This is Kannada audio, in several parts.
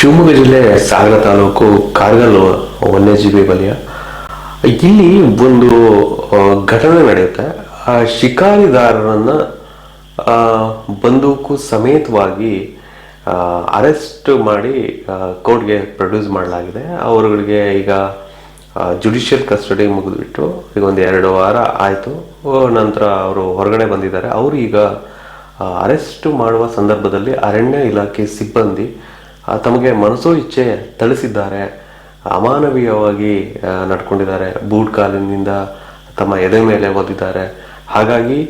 ಶಿವಮೊಗ್ಗ ಜಿಲ್ಲೆ ಸಾಗರ ತಾಲೂಕು ಕಾರ್ಗಲ್ ವನ್ಯಜೀವಿ ವಲಯ. ಇಲ್ಲಿ ಒಂದು ಘಟನೆ ನಡೆಯುತ್ತೆ. ಆ ಶಿಕಾರಿದಾರರನ್ನ ಬಂದೂಕು ಸಮೇತವಾಗಿ ಅರೆಸ್ಟ್ ಮಾಡಿ ಕೋರ್ಟ್ಗೆ ಪ್ರೊಡ್ಯೂಸ್ ಮಾಡಲಾಗಿದೆ. ಅವರುಗಳಿಗೆ ಈಗ ಜುಡಿಷಿಯಲ್ ಕಸ್ಟಡಿ ಮುಗಿದ್ಬಿಟ್ಟು ಈಗ ಒಂದು ಎರಡು ವಾರ ಆಯಿತು. ನಂತರ ಅವರು ಹೊರಗಡೆ ಬಂದಿದ್ದಾರೆ. ಅವರು ಈಗ ಅರೆಸ್ಟ್ ಮಾಡುವ ಸಂದರ್ಭದಲ್ಲಿ ಅರಣ್ಯ ಇಲಾಖೆ ಸಿಬ್ಬಂದಿ ತಮಗೆ ಮನಸ್ಸೋ ಇಚ್ಛೆ ಥಳಿಸಿದ್ದಾರೆ. ಅಮಾನವೀಯವಾಗಿ ನಡ್ಕೊಂಡಿದ್ದಾರೆ. ಬೂಟ್ ಕಾಲಿನಿಂದ ತಮ್ಮ ಎದೆ ಮೇಲೆ ಓದಿದ್ದಾರೆ ಹಾಗಾಗಿ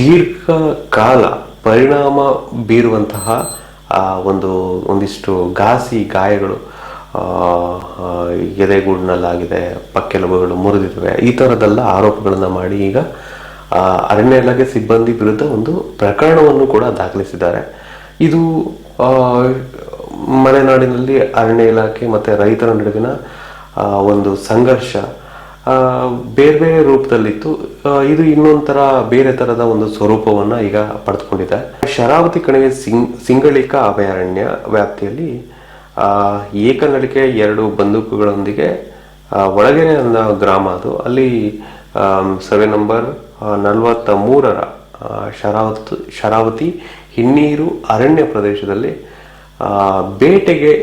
ದೀರ್ಘ ಕಾಲ ಪರಿಣಾಮ ಬೀರುವಂತಹ ಒಂದು, ಒಂದಿಷ್ಟು ಘಾಸಿ ಗಾಯಗಳು ಎದೆಗೂಡಿನಲ್ಲಾಗಿದೆ, ಪಕ್ಕೆಲುಬುಗಳು ಮುರಿದಿದ್ದಾವೆ. ಈ ಥರದ್ದೆಲ್ಲ ಆರೋಪಗಳನ್ನು ಮಾಡಿ ಈಗ ಅರಣ್ಯ ಇಲಾಖೆ ಸಿಬ್ಬಂದಿ ವಿರುದ್ಧ ಒಂದು ಪ್ರಕರಣವನ್ನು ಕೂಡ ದಾಖಲಿಸಿದ್ದಾರೆ. ಇದು ಮಲೆನಾಡಿನಲ್ಲಿ ಅರಣ್ಯ ಇಲಾಖೆ ಮತ್ತೆ ರೈತರ ನಡುವಿನ ಒಂದು ಸಂಘರ್ಷ ಬೇರೆ ಬೇರೆ ರೂಪದಲ್ಲಿತ್ತು. ಇದು ಇನ್ನೊಂಥರ ಬೇರೆ ಥರದ ಒಂದು ಸ್ವರೂಪವನ್ನ ಈಗ ಪಡೆದುಕೊಂಡಿದೆ. ಶರಾವತಿ ಕಣಿವೆ ಸಿಂಗ್ ಸಿಂಗಳಿಕ ಅಭಯಾರಣ್ಯ ವ್ಯಾಪ್ತಿಯಲ್ಲಿ ಏಕನಡಿಕೆ ಎರಡು ಬಂದೂಕುಗಳೊಂದಿಗೆ ಒಳಗೆರೆ ಗ್ರಾಮ ಅದು. ಅಲ್ಲಿ ಸರ್ವೆ ನಂಬರ್ ನಲವತ್ತ ಮೂರರ ಶರಾವತ್, ಶರಾವತಿ ಹಿನ್ನೀರು ಅರಣ್ಯ ಪ್ರದೇಶದಲ್ಲಿ ಬೇಟೆಗೆ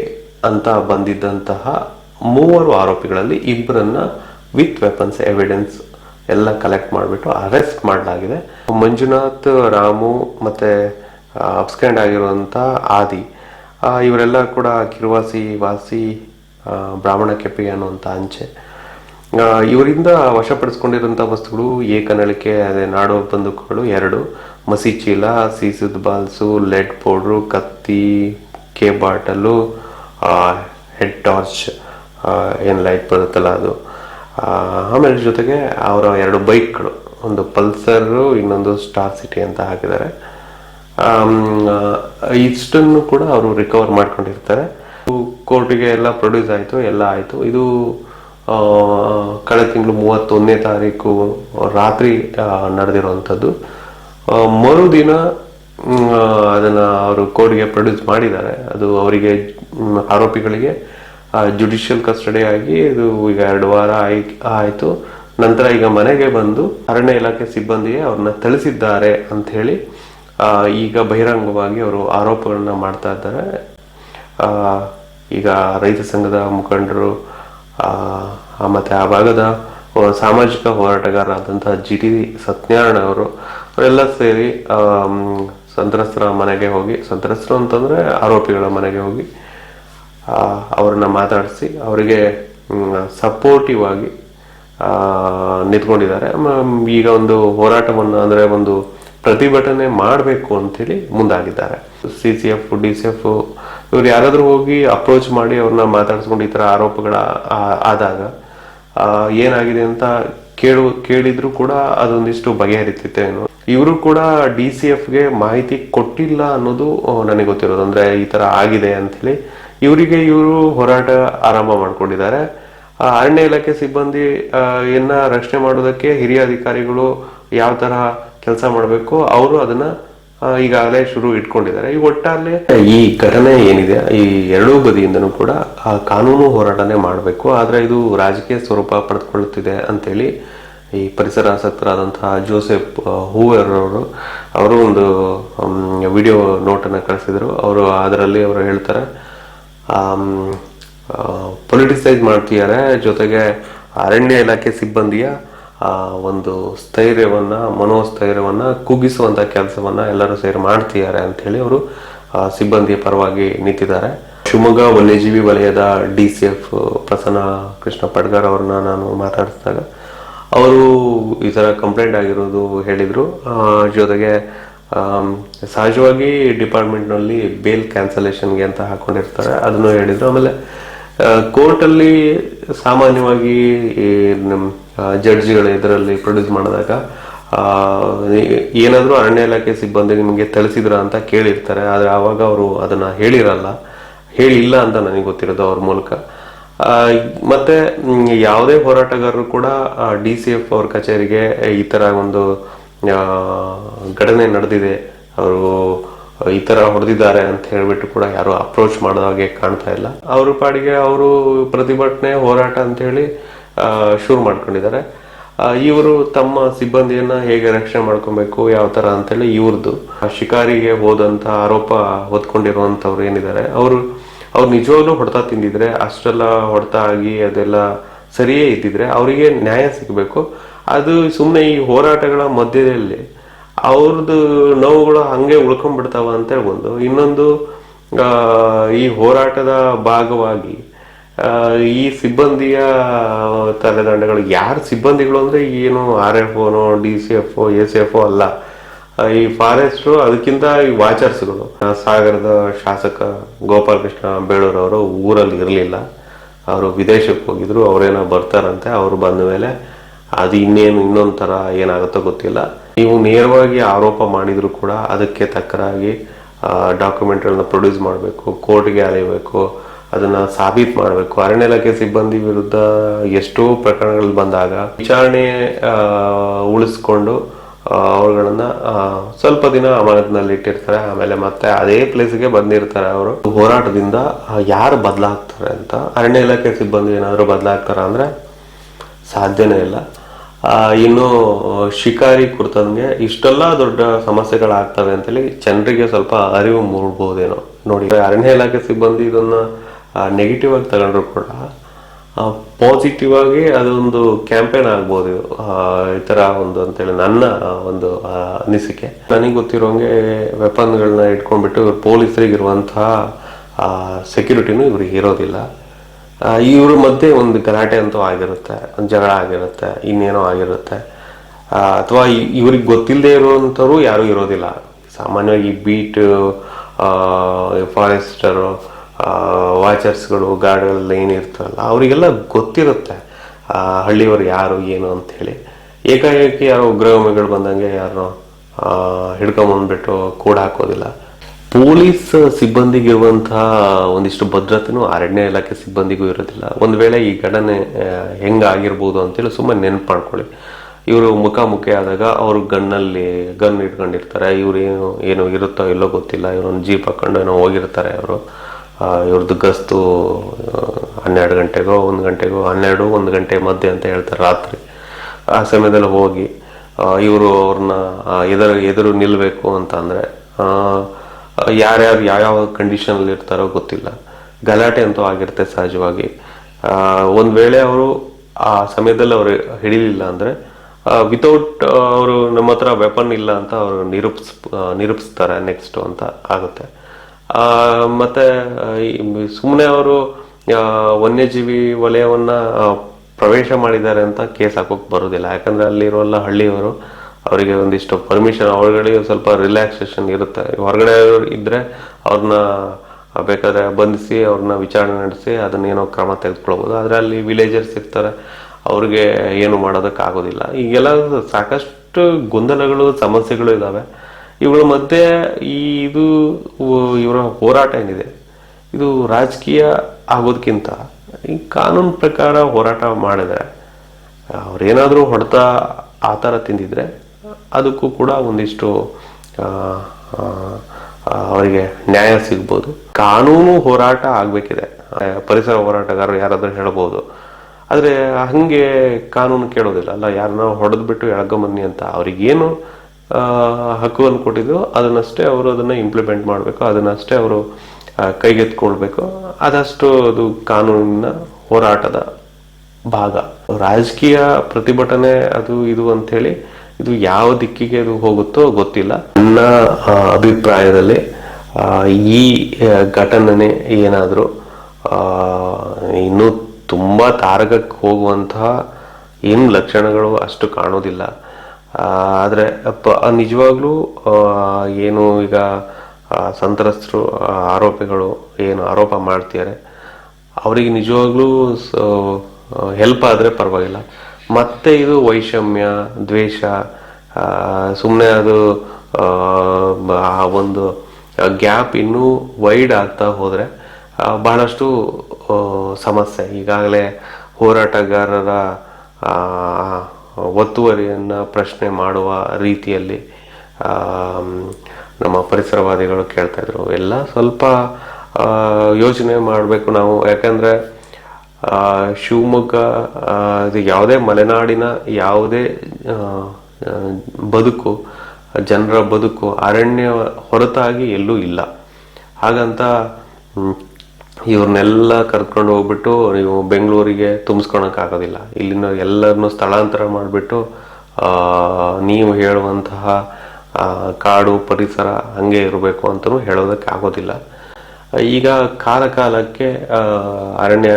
ಅಂತ ಬಂದಿದ್ದಂತಹ ಮೂವರು ಆರೋಪಿಗಳಲ್ಲಿ ಇಬ್ಬರನ್ನ ವಿತ್ ವೆಪನ್ಸ್ ಎವಿಡೆನ್ಸ್ ಎಲ್ಲ ಕಲೆಕ್ಟ್ ಮಾಡಿಬಿಟ್ಟು ಅರೆಸ್ಟ್ ಮಾಡಲಾಗಿದೆ. ಮಂಜುನಾಥ್, ರಾಮು ಮತ್ತೆ ಅಪ್ಸ್ಕ್ಯಾಂಡ್ ಆಗಿರುವಂಥ ಆದಿ ಇವರೆಲ್ಲ ಕೂಡ ಕಿರುವಾಸಿ, ವಾಸಿ ಬ್ರಾಹ್ಮಣ ಕೆಪಿ ಅನ್ನುವಂಥ ಅಂಚೆ. ಇವರಿಂದ ವಶಪಡಿಸ್ಕೊಂಡಿರುವಂಥ ವಸ್ತುಗಳು ಏಕನಳಿಕೆ, ಅದೇ ನಾಡೋ ಬಂದೂಕುಗಳು ಎರಡು. ಮಸಿ ಚೀಲ, ಸೀಸದ ಬಾಲ್ಸು, ಲೆಡ್ ಪೌಡ್ರು, ಕತ್ತಿ, ಕೆ ಬಾಟಲು ಹೆಡ್ ಟಾರ್ಚ್ ಏನು ಲೈಟ್ ಬರುತ್ತಲ್ಲ ಅದು. ಆಮೇಲೆ ಜೊತೆಗೆ ಅವರ ಎರಡು ಬೈಕ್ಗಳು. ಒಂದು ಪಲ್ಸರು, ಇನ್ನೊಂದು ಸ್ಟಾರ್ ಸಿಟಿ ಅಂತ ಹಾಕಿದ್ದಾರೆ. ಇಷ್ಟನ್ನು ಕೂಡ ಅವರು ರಿಕವರ್ ಮಾಡ್ಕೊಂಡಿರ್ತಾರೆ. ಕೋರ್ಟಿಗೆ ಎಲ್ಲ ಪ್ರೊಡ್ಯೂಸ್ ಆಯಿತು, ಎಲ್ಲ ಆಯಿತು. ಇದು ಕಳೆದ ತಿಂಗಳು ಮೂವತ್ತೊಂದನೇ ತಾರೀಕು ರಾತ್ರಿ ನಡೆದಿರುವಂಥದ್ದು. ಮರುದಿನ ಅದನ್ನು ಅವರು ಕೋರ್ಟ್ಗೆ ಪ್ರೊಡ್ಯೂಸ್ ಮಾಡಿದ್ದಾರೆ. ಅದು ಅವರಿಗೆ ಆರೋಪಿಗಳಿಗೆ ಜುಡಿಷಿಯಲ್ ಕಸ್ಟಡಿ ಆಗಿ ಇದು ಈಗ ಎರಡು ವಾರ ಆಯ್ ಆಯಿತು. ನಂತರ ಈಗ ಮನೆಗೆ ಬಂದು ಅರಣ್ಯ ಇಲಾಖೆ ಸಿಬ್ಬಂದಿಗೆ ಅವ್ರನ್ನ ಥಳಿಸಿದ್ದಾರೆ ಅಂತ ಹೇಳಿ ಈಗ ಬಹಿರಂಗವಾಗಿ ಅವರು ಆರೋಪಗಳನ್ನ ಮಾಡ್ತಾ ಇದ್ದಾರೆ. ಈಗ ರೈತ ಸಂಘದ ಮುಖಂಡರು ಮತ್ತೆ ಆ ಭಾಗದ ಸಾಮಾಜಿಕ ಹೋರಾಟಗಾರರಾದಂತಹ ಜಿ ಟಿ ಸತ್ಯನಾರಾಯಣ ಅವರು, ಅವರೆಲ್ಲ ಸೇರಿ ಸಂತ್ರಸ್ತರ ಮನೆಗೆ ಹೋಗಿ ಸಂತ್ರಸ್ತರು ಅಂತಂದರೆ ಆರೋಪಿಗಳ ಮನೆಗೆ ಹೋಗಿ ಅವ್ರನ್ನ ಮಾತಾಡಿಸಿ, ಅವರಿಗೆ ಸಪೋರ್ಟಿವ್ ಆಗಿ ನಿಂತ್ಕೊಂಡಿದ್ದಾರೆ. ಈಗ ಒಂದು ಹೋರಾಟವನ್ನು ಅಂದರೆ ಒಂದು ಪ್ರತಿಭಟನೆ ಮಾಡಬೇಕು ಅಂತೇಳಿ ಮುಂದಾಗಿದ್ದಾರೆ. C C F D C F ಇವ್ರು ಯಾರಾದರೂ ಹೋಗಿ ಅಪ್ರೋಚ್ ಮಾಡಿ ಅವ್ರನ್ನ ಮಾತಾಡಿಸ್ಕೊಂಡು ಈ ಥರ ಆರೋಪಗಳ ಆದಾಗ ಏನಾಗಿದೆ ಅಂತ ಕೇಳು, ಕೇಳಿದ್ರು ಕೂಡ ಅದೊಂದಿಷ್ಟು ಬಗೆಹರಿತಿತ್ತೇನೋ ಇವರು ಕೂಡ ಡಿ ಸಿ ಎಫ್ಗೆ ಮಾಹಿತಿ ಕೊಟ್ಟಿಲ್ಲ ಅನ್ನೋದು ನನಗೆ ಗೊತ್ತಿರೋದು. ಅಂದ್ರೆ ಈ ತರ ಆಗಿದೆ ಅಂತ ಹೇಳಿ ಇವರಿಗೆ ಇವರು ಹೋರಾಟ ಆರಂಭ ಮಾಡ್ಕೊಂಡಿದ್ದಾರೆ. ಅರಣ್ಯ ಇಲಾಖೆ ಸಿಬ್ಬಂದಿ ಎನ್ನ ರಕ್ಷಣೆ ಮಾಡೋದಕ್ಕೆ ಹಿರಿಯ ಅಧಿಕಾರಿಗಳು ಯಾವ ತರ ಕೆಲಸ ಮಾಡಬೇಕು. ಅವರು ಅದನ್ನ ಈಗಾಗಲೇ ಶುರು ಇಟ್ಕೊಂಡಿದ್ದಾರೆ. ಈ ಒಟ್ಟಾರೆ ಈ ಘಟನೆ ಏನಿದೆ, ಈ ಎರಡೂ ಬದಿಯಿಂದನೂ ಕೂಡ ಆ ಕಾನೂನು ಹೋರಾಟನೇ ಮಾಡಬೇಕು. ಆದರೆ ಇದು ರಾಜಕೀಯ ಸ್ವರೂಪ ಪಡೆದುಕೊಳ್ಳುತ್ತಿದೆ ಅಂತೇಳಿ ಈ ಪರಿಸರ ಆಸಕ್ತರಾದಂತಹ ಜೋಸೆಫ್ ಹೂವರ್ ಅವರು ಅವರು ಒಂದು ವಿಡಿಯೋ ನೋಟನ್ನು ಕಳಿಸಿದ್ರು. ಅವರು ಅದರಲ್ಲಿ ಅವರು ಹೇಳ್ತಾರೆ ಪೊಲಿಟಿಸೈಸ್ ಮಾಡ್ತಿದ್ದಾರೆ. ಜೊತೆಗೆ ಅರಣ್ಯ ಇಲಾಖೆ ಸಿಬ್ಬಂದಿಯ ಆ, ಒಂದು ಸ್ಥೈರ್ಯವನ್ನ ಮನೋಸ್ಥೈರ್ಯವನ್ನ ಕುಗ್ಗಿಸುವಂತ ಕೆಲಸವನ್ನ ಎಲ್ಲರೂ ಸೇರಿ ಮಾಡ್ತಿದ್ದಾರೆ ಅಂತ ಹೇಳಿ ಅವರು ಸಿಬ್ಬಂದಿಯ ಪರವಾಗಿ ನಿಂತಿದ್ದಾರೆ. ಶಿವಮೊಗ್ಗ ವನ್ಯಜೀವಿ ವಲಯದ D C F Prasanna Krishna Padgar ಅವ್ರನ್ನ ನಾನು ಮಾತಾಡಿಸಿದಾಗ ಅವರು ಈ ಥರ ಕಂಪ್ಲೇಂಟ್ ಆಗಿರೋದು ಹೇಳಿದರು. ಜೊತೆಗೆ ಸಹಜವಾಗಿ ಡಿಪಾರ್ಟ್ಮೆಂಟ್ನಲ್ಲಿ ಬೇಲ್ ಕ್ಯಾನ್ಸಲೇಷನ್ಗೆ ಅಂತ ಹಾಕೊಂಡಿರ್ತಾರೆ. ಅದನ್ನು ಹೇಳಿದರು. ಆಮೇಲೆ ಕೋರ್ಟಲ್ಲಿ ಸಾಮಾನ್ಯವಾಗಿ ಈ ನಮ್ಮ ಜಡ್ಜ್ಗಳು ಇದರಲ್ಲಿ ಪ್ರೊಡ್ಯೂಸ್ ಮಾಡಿದಾಗ ಏನಾದರೂ ಅರಣ್ಯ ಇಲಾಖೆ ಸಿಬ್ಬಂದಿ ನಿಮಗೆ ತಿಳಿಸಿದ್ರ ಅಂತ ಕೇಳಿರ್ತಾರೆ, ಆದರೆ ಆವಾಗ ಅವರು ಅದನ್ನು ಹೇಳಿರಲ್ಲ. ಹೇಳಿಲ್ಲ ಅಂತ ನನಗೆ ಗೊತ್ತಿರೋದು ಅವ್ರ ಮೂಲಕ. ಮತ್ತೆ ಯಾವುದೇ ಹೋರಾಟಗಾರರು ಕೂಡ ಡಿ ಸಿ ಎಫ್ ಅವ್ರ ಕಚೇರಿಗೆ ಈ ಥರ ಒಂದು ಘಟನೆ ನಡೆದಿದೆ. ಅವರು ಈ ತರ ಹೊಡೆದಿದ್ದಾರೆ ಅಂತ ಹೇಳ್ಬಿಟ್ಟು ಕೂಡ ಯಾರು ಅಪ್ರೋಚ್ ಮಾಡೋ ಹಾಗೆ ಕಾಣ್ತಾ ಇಲ್ಲ. ಅವ್ರ ಪಾಡಿಗೆ ಅವರು ಪ್ರತಿಭಟನೆ, ಹೋರಾಟ ಅಂತ ಹೇಳಿ ಶುರು ಮಾಡ್ಕೊಂಡಿದ್ದಾರೆ. ಇವರು ತಮ್ಮ ಸಿಬ್ಬಂದಿಯನ್ನ ಹೇಗೆ ರಕ್ಷಣೆ ಮಾಡ್ಕೊಬೇಕು, ಯಾವ ತರ ಅಂತೇಳಿ ಇವ್ರದ್ದು ಶಿಕಾರಿಗೆ ಹೋದಂತ ಆರೋಪ ಹೊತ್ಕೊಂಡಿರುವಂತವ್ರು ಏನಿದ್ದಾರೆ, ಅವರು, ಅವ್ರು ನಿಜವಾಗ್ಲೂ ಹೊಡೆತ ತಿಂದಿದ್ರೆ, ಅಷ್ಟೆಲ್ಲ ಹೊಡೆತ ಆಗಿ ಅದೆಲ್ಲ ಸರಿಯೇ ಇದ್ದಿದ್ರೆ ಅವರಿಗೆ ನ್ಯಾಯ ಸಿಗಬೇಕು. ಅದು ಸುಮ್ಮನೆ ಈ ಹೋರಾಟಗಳ ಮಧ್ಯದಲ್ಲಿ ಅವ್ರದ್ದು ನೋವುಗಳು ಹಂಗೆ ಉಳ್ಕೊಂಡ್ಬಿಡ್ತಾವ ಅಂತೇಳಿ ಒಂದು ಇನ್ನೊಂದು ಈ ಹೋರಾಟದ ಭಾಗವಾಗಿ ಈ ಸಿಬ್ಬಂದಿಯ, ತಲೆದಂಡಗಳು. ಯಾರು ಸಿಬ್ಬಂದಿಗಳು ಅಂದರೆ ಏನು R F ಓನೋ D C F S F ಅಲ್ಲ. ಈ ಫಾರೆಸ್ಟ್ರು ಅದಕ್ಕಿಂತ ಈ ವಾಚರ್ಸ್ಗಳು. ಸಾಗರದ ಶಾಸಕ ಗೋಪಾಲಕೃಷ್ಣ ಬೇಳೂರ್ ಅವರು ಊರಲ್ಲಿ ಇರಲಿಲ್ಲ. ಅವರು ವಿದೇಶಕ್ಕೆ ಹೋಗಿದ್ರು, ಅವರೇನೋ ಬರ್ತಾರಂತೆ, ಅವರು ಬಂದ ಮೇಲೆ. ಅದು ಇನ್ನೇನು ಇನ್ನೊಂದು ಥರ ಏನಾಗುತ್ತೋ ಗೊತ್ತಿಲ್ಲ. ನೀವು ನೇರವಾಗಿ ಆರೋಪ ಮಾಡಿದ್ರು ಕೂಡ ಅದಕ್ಕೆ ತಕ್ಕರಾಗಿ ಡಾಕ್ಯುಮೆಂಟ್ಗಳನ್ನ ಪ್ರೊಡ್ಯೂಸ್ ಮಾಡಬೇಕು ಕೋರ್ಟ್ಗೆ ಅಲೆಯಬೇಕು, ಅದನ್ನ ಸಾಬೀತ್ ಮಾಡಬೇಕು. ಅರಣ್ಯ ಇಲಾಖೆ ಸಿಬ್ಬಂದಿ ವಿರುದ್ಧ ಎಷ್ಟೋ ಪ್ರಕರಣಗಳು ಬಂದಾಗ ವಿಚಾರಣೆ ಉಳಿಸ್ಕೊಂಡು ಅವ್ರಗಳನ್ನ ಸ್ವಲ್ಪ ದಿನ ಅಮಾನತ್ನಲ್ಲಿ ಇಟ್ಟಿರ್ತಾರೆ. ಆಮೇಲೆ ಮತ್ತೆ ಅದೇ ಪ್ಲೇಸ್ಗೆ ಬಂದಿರ್ತಾರೆ ಅವರು. ಹೋರಾಟದಿಂದ ಯಾರು ಬದಲಾಗ್ತಾರೆ ಅಂತ ಅರಣ್ಯ ಇಲಾಖೆ ಸಿಬ್ಬಂದಿ ಏನಾದರೂ ಬದಲಾಗ್ತಾರ ಅಂದರೆ ಸಾಧ್ಯನೇ ಇಲ್ಲ. ಇನ್ನು ಶಿಕಾರಿ ಕುರ್ತಂಗೆ ಇಷ್ಟೆಲ್ಲ ದೊಡ್ಡ ಸಮಸ್ಯೆಗಳಾಗ್ತವೆ ಅಂತೇಳಿ ಜನರಿಗೆ ಸ್ವಲ್ಪ ಅರಿವು ಮೂಡ್ಬೋದೇನೋ. ನೋಡಿ, ಅರಣ್ಯ ಇಲಾಖೆ ಸಿಬ್ಬಂದಿ ಇದನ್ನ ನೆಗೆಟಿವ್ ಆಗಿ ತಗೊಂಡ್ರು ಕೂಡ ಪಾಸಿಟಿವ್ ಆಗಿ ಅದೊಂದು ಕ್ಯಾಂಪೇನ್ ಆಗ್ಬೋದು ಈ ತರ ಒಂದು ಅಂತೇಳಿ ನನ್ನ ಒಂದು ಅನಿಸಿಕೆ. ನನಗೆ ಗೊತ್ತಿರೋಂಗೆ ವೆಪನ್ಗಳನ್ನ ಇಟ್ಕೊಂಡ್ಬಿಟ್ಟು ಇವ್ರು ಪೊಲೀಸರಿಗೆ ಇರುವಂತಹ ಸೆಕ್ಯೂರಿಟಿನೂ ಇವ್ರಿಗೆ ಇರೋದಿಲ್ಲ. ಇವ್ರ ಮಧ್ಯೆ ಒಂದು ಗಲಾಟೆ ಅಂತೂ ಆಗಿರುತ್ತೆ ಒಂದು ಜಗಳ ಆಗಿರುತ್ತೆ, ಇನ್ನೇನೋ ಆಗಿರುತ್ತೆ. ಅಥವಾ ಇವ್ರಿಗೆ ಗೊತ್ತಿಲ್ಲದೆ ಇರುವಂಥವ್ರು ಯಾರೂ ಇರೋದಿಲ್ಲ. ಸಾಮಾನ್ಯವಾಗಿ ಬೀಟ್ ಫಾರೆಸ್ಟರು ವಾಚರ್ಸ್ಗಳು, ಗಾರ್ಡ್ಗಳೆಲ್ಲ ಏನಿರ್ತಾರಲ್ಲ, ಅವರಿಗೆಲ್ಲ ಗೊತ್ತಿರುತ್ತೆ ಹಳ್ಳಿಯವರು ಯಾರು, ಏನು ಅಂಥೇಳಿ. ಏಕಾಏಕಿ ಯಾರೋ ಉಗ್ರಗಾಮಿಗಳು ಬಂದಂಗೆ ಯಾರೋ ಹಿಡ್ಕೊಂಬಂದ್ಬಿಟ್ಟು ಕೂಡ ಹಾಕೋದಿಲ್ಲ. ಪೊಲೀಸ್ ಸಿಬ್ಬಂದಿಗಿರುವಂತಹ ಒಂದಿಷ್ಟು ಭದ್ರತೆನೂ ಅರಣ್ಯ ಇಲಾಖೆ ಸಿಬ್ಬಂದಿಗೂ ಇರೋದಿಲ್ಲ. ಒಂದು ವೇಳೆ ಈ ಘಟನೆ ಹೆಂಗಾಗಿರ್ಬೋದು ಅಂತೇಳಿ ಸುಮ್ಮನೆ ನೆನಪು ಮಾಡ್ಕೊಳ್ಳಿ ಇವರು ಮುಖಾಮುಖಿ ಆದಾಗ ಅವರು ಗನ್ನಲ್ಲಿ, ಗನ್ ಇಟ್ಕೊಂಡಿರ್ತಾರೆ. ಇವ್ರು ಏನು ಏನು ಇರುತ್ತೋ ಇಲ್ಲೋ ಗೊತ್ತಿಲ್ಲ. ಇವರೊಂದು ಜೀಪ್ ಹಾಕೊಂಡು ಏನೋ ಹೋಗಿರ್ತಾರೆ ಅವರು. ಇವ್ರದ್ದು ಗಸ್ತು ಹನ್ನೆರಡು ಗಂಟೆಗೋ, ಒಂದು ಗಂಟೆಗೋ, ಹನ್ನೆರಡು, ಒಂದು ಗಂಟೆ ಮಧ್ಯೆ ಅಂತ ಹೇಳ್ತಾರೆ ರಾತ್ರಿ. ಆ ಸಮಯದಲ್ಲಿ ಹೋಗಿ ಇವರು ಅವ್ರನ್ನ ಎದುರು ಎದುರು ನಿಲ್ಲಬೇಕು ಅಂತ ಅಂದ್ರೆ ಯಾರ್ಯಾರು ಯಾವ್ಯಾವ ಕಂಡೀಷನ್ ಅಲ್ಲಿ ಇರ್ತಾರೋ ಗೊತ್ತಿಲ್ಲ. ಗಲಾಟೆ ಅಂತೂ ಆಗಿರುತ್ತೆ ಸಹಜವಾಗಿ. ಒಂದ್ ವೇಳೆ ಅವರು ಆ ಸಮಯದಲ್ಲಿ ಅವರು ಹಿಡಿಲಿಲ್ಲ ಅಂದ್ರೆ ವಿತೌಟ್ ಅವರು ನಮ್ಮ ಹತ್ರ ವೆಪನ್ ಇಲ್ಲ ಅಂತ ಅವರು ನಿರೂಪಿಸ್ ನಿರೂಪಿಸ್ತಾರೆ ನೆಕ್ಸ್ಟ್ ಅಂತ ಆಗುತ್ತೆ. ಆ, ಮತ್ತೆ ಸುಮ್ಮನೆ ಅವರು ವನ್ಯಜೀವಿ ವಲಯವನ್ನ ಪ್ರವೇಶ ಮಾಡಿದ್ದಾರೆ ಅಂತ ಕೇಸ್ ಹಾಕೋಕ್ ಬರೋದಿಲ್ಲ. ಯಾಕಂದ್ರೆ ಅಲ್ಲಿರೋಲ್ಲ ಹಳ್ಳಿಯವರು ಅವರಿಗೆ ಒಂದಿಷ್ಟು ಪರ್ಮಿಷನ್ ಅವ್ರಿಗೆ ಸ್ವಲ್ಪ ರಿಲ್ಯಾಕ್ಸೇಷನ್ ಇರುತ್ತೆ. ಹೊರಗಡೆ ಇದ್ರೆ ಅವ್ರನ್ನ ಬೇಕಾದ್ರೆ ಬಂಧಿಸಿ ಅವ್ರನ್ನ ವಿಚಾರಣೆ ನಡೆಸಿ, ಅದನ್ನೇನೋ ಕ್ರಮ ತೆಗೆದುಕೊಳ್ಬೋದು. ಆದರೆ ಅಲ್ಲಿ ವಿಲೇಜರ್ಸ್ ಇರ್ತಾರೆ, ಅವ್ರಿಗೆ ಏನು ಮಾಡೋದಕ್ಕೆ ಆಗೋದಿಲ್ಲ ಈಗೆಲ್ಲ ಸಾಕಷ್ಟು ಗೊಂದಲಗಳು, ಸಮಸ್ಯೆಗಳು ಇದಾವೆ. ಇವುಗಳ ಮಧ್ಯೆ ಈ ಇದು, ಇವರ ಹೋರಾಟ ಏನಿದೆ? ಇದು ರಾಜಕೀಯ ಆಗೋದಕ್ಕಿಂತ ಈ ಕಾನೂನು ಪ್ರಕಾರ ಹೋರಾಟ ಮಾಡಿದರೆ, ಅವ್ರೇನಾದರೂ ಹೊಡೆತ ಆ ಥರ ತಿಂದಿದ್ರೆ ಅದಕ್ಕೂ ಕೂಡ ಒಂದಿಷ್ಟು ಅವರಿಗೆ ನ್ಯಾಯ ಸಿಗ್ಬೋದು. ಕಾನೂನು ಹೋರಾಟ ಆಗ್ಬೇಕಿದೆ. ಪರಿಸರ ಹೋರಾಟಗಾರರು ಯಾರಾದರೂ ಹೇಳ್ಬೋದು. ಆದರೆ ಹಂಗೆ ಕಾನೂನು ಕೇಳೋದಿಲ್ಲ. ಅಲ್ಲ, ಯಾರನ್ನ ಹೊಡೆದ್ಬಿಟ್ಟು ಎಳ್ಕೊಂಬನ್ನಿ ಅಂತ ಅವ್ರಿಗೇನು ಹಕ್ಕುವನ್ನು ಕೊಟ್ಟಿದ್ರು ಅದನ್ನಷ್ಟೇ ಅವರು ಅದನ್ನ ಇಂಪ್ಲಿಮೆಂಟ್ ಮಾಡಬೇಕು. ಅದನ್ನಷ್ಟೇ ಅವರು ಕೈಗೆತ್ಕೊಳ್ಬೇಕು ಅದಷ್ಟು ಅದು ಕಾನೂನಿನ ಹೋರಾಟದ ಭಾಗ. ರಾಜಕೀಯ ಪ್ರತಿಭಟನೆ ಅದು ಇದು ಅಂತ ಹೇಳಿ ಇದು ಯಾವ ದಿಕ್ಕಿಗೆ ಅದು ಹೋಗುತ್ತೋ ಗೊತ್ತಿಲ್ಲ. ನನ್ನ ಅಭಿಪ್ರಾಯದಲ್ಲಿ ಈ ಘಟನೆ ಏನಾದರೂ ಇನ್ನೂ ತುಂಬ ತಾರಕಕ್ಕೆ ಹೋಗುವಂತಹ ಏನು ಲಕ್ಷಣಗಳು ಅಷ್ಟು ಕಾಣೋದಿಲ್ಲ. ಆದರೆ, ಪ- ನಿಜವಾಗ್ಲೂ ಏನು ಈಗ ಸಂತ್ರಸ್ತರು ಆರೋಪಿಗಳು ಏನು ಆರೋಪ ಮಾಡ್ತಿದ್ದಾರೆ, ಅವರಿಗೆ ನಿಜವಾಗ್ಲೂ ಹೆಲ್ಪ್ ಆದರೆ ಪರವಾಗಿಲ್ಲ. ಮತ್ತೆ ಇದು ವೈಷಮ್ಯ ದ್ವೇಷ ಸುಮ್ಮನೆ ಅದು ಆ, ಒಂದು ಗ್ಯಾಪ್ ಇನ್ನೂ ವೈಡ್ ಆಗ್ತಾ ಹೋದರೆ ಬಹಳಷ್ಟು ಸಮಸ್ಯೆ. ಈಗಾಗಲೇ ಹೋರಾಟಗಾರರ ಒತ್ತುವರಿಯನ್ನು ಪ್ರಶ್ನೆ ಮಾಡುವ ರೀತಿಯಲ್ಲಿ ನಮ್ಮ ಪರಿಸರವಾದಿಗಳು ಕೇಳ್ತಾ ಇದ್ರು. ಎಲ್ಲ ಸ್ವಲ್ಪ ಯೋಚನೆ ಮಾಡಬೇಕು ನಾವು. ಯಾಕಂದ್ರೆ ಶಿವಮೊಗ್ಗ ಅದು ಯಾವುದೇ ಮಲೆನಾಡಿನ ಯಾವುದೇ ಬದುಕು, ಜನರ ಬದುಕು, ಅರಣ್ಯ ಹೊರತಾಗಿ ಎಲ್ಲೂ ಇಲ್ಲ. ಹಾಗಂತ ಇವ್ರನ್ನೆಲ್ಲ ಕರ್ಕೊಂಡು ಹೋಗ್ಬಿಟ್ಟು ನೀವು ಬೆಂಗಳೂರಿಗೆ ತುಂಬಿಸ್ಕೊಳಕ್ಕಾಗೋದಿಲ್ಲ ಇಲ್ಲಿನ ಎಲ್ಲರನ್ನೂ ಸ್ಥಳಾಂತರ ಮಾಡಿಬಿಟ್ಟು ನೀವು ಹೇಳುವಂತಹ ಕಾಡು ಪರಿಸರ ಹಂಗೆ ಇರಬೇಕು ಅಂತಲೂ ಹೇಳೋದಕ್ಕೆ ಆಗೋದಿಲ್ಲ. ಈಗ ಕಾಲ ಕಾಲಕ್ಕೆ ಅರಣ್ಯ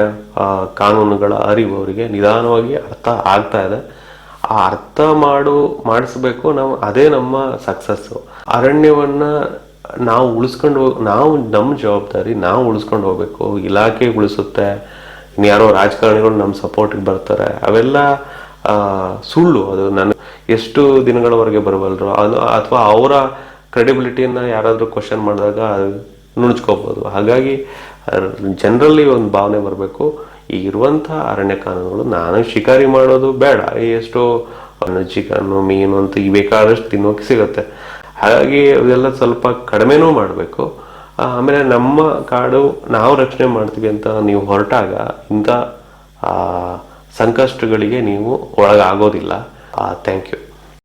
ಕಾನೂನುಗಳ ಅರಿವು ಅವರಿಗೆ ನಿಧಾನವಾಗಿ ಅರ್ಥ ಆಗ್ತಾ ಇದೆ. ಆ ಅರ್ಥ ಮಾಡು, ಮಾಡಿಸ್ಬೇಕು ನಾವು ಅದೇ ನಮ್ಮ ಸಕ್ಸಸ್ಸು ಅರಣ್ಯವನ್ನ ನಾವು ಉಳಿಸ್ಕೊಂಡು ಹೋಗ್, ನಾವು ನಮ್ಮ ಜವಾಬ್ದಾರಿ, ನಾವು ಉಳಿಸ್ಕೊಂಡು ಹೋಗ್ಬೇಕು. ಇಲಾಖೆ ಉಳಿಸುತ್ತೆ. ಇನ್ಯಾರೋ ರಾಜಕಾರಣಿಗಳು ನಮ್ಮ ಸಪೋರ್ಟಿಗೆ ಬರ್ತಾರೆ. ಅವೆಲ್ಲ ಸುಳ್ಳು. ಅದು ನನ್ನ, ಎಷ್ಟು ದಿನಗಳವರೆಗೆ ಬರಬಲ್ಲರು ಅದು ಅಥವಾ ಅವರ ಕ್ರೆಡಿಬಿಲಿಟಿಯನ್ನು ಯಾರಾದರೂ ಕ್ವಶನ್ ಮಾಡಿದಾಗ ನುಣುಚ್ಕೋಬಹುದು ಹಾಗಾಗಿ ಜನರಲ್ಲಿ ಒಂದು ಭಾವನೆ ಬರಬೇಕು. ಈಗಿರುವಂಥ ಅರಣ್ಯ ಕಾನೂನುಗಳು ನಾನು ಶಿಕಾರಿ ಮಾಡೋದು ಬೇಡ. ಎಷ್ಟೋ ಚಿಕನ್ನು ಮೀನು ಅಂತ ಈ ಬೇಕಾದಷ್ಟು ತಿನ್ನೋಕೆ ಸಿಗುತ್ತೆ. ಹಾಗಾಗಿ ಅದೆಲ್ಲ ಸ್ವಲ್ಪ ಕಡಿಮೆನೂ ಮಾಡಬೇಕು. ಆಮೇಲೆ ನಮ್ಮ ಕಾಡು ನಾವು ರಕ್ಷಣೆ ಮಾಡ್ತೀವಿ ಅಂತ ನೀವು ಹೊರಟಾಗ ಇಂಥ ಸಂಕಷ್ಟಗಳಿಗೆ ನೀವು ಒಳಗಾಗೋದಿಲ್ಲ. Thank you